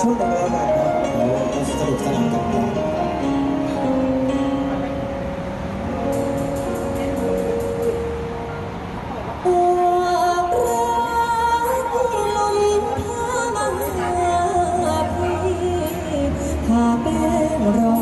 ช่วยกันแล้วกันครับเสนุกสนานกันครับหาเป็นรอ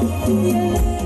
Yeah.